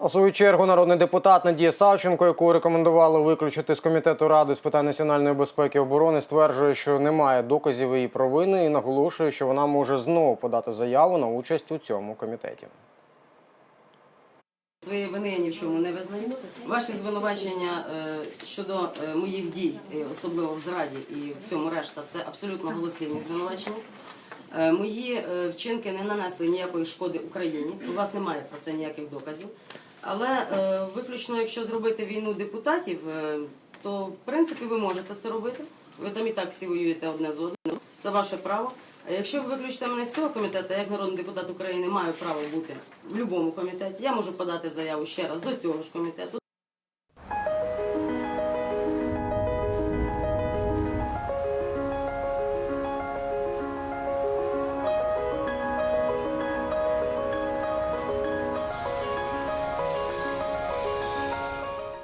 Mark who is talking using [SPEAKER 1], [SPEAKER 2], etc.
[SPEAKER 1] У свою чергу народний депутат Надія Савченко, яку рекомендували виключити з комітету ради з питань національної безпеки і оборони, стверджує, що немає доказів її провини і наголошує, що вона може знову подати заяву на участь у цьому комітеті.
[SPEAKER 2] Своєї вини я ні в чому не визнаю. Ваші звинувачення е, щодо е, моїх дій, е, особливо в зраді і всьому решта, це абсолютно голослівні звинувачення. Мої вчинки не нанесли ніякої шкоди Україні. У вас немає про це ніяких доказів. Але виключно, якщо зробити війну депутатів, то в принципі ви можете це робити. Ви там і так всі воюєте одне з одним. Це ваше право. А якщо ви виключите мене з цього комітету, я як народний депутат України маю право бути в будь-якому комітеті. Я можу подати заяву ще раз до цього ж комітету.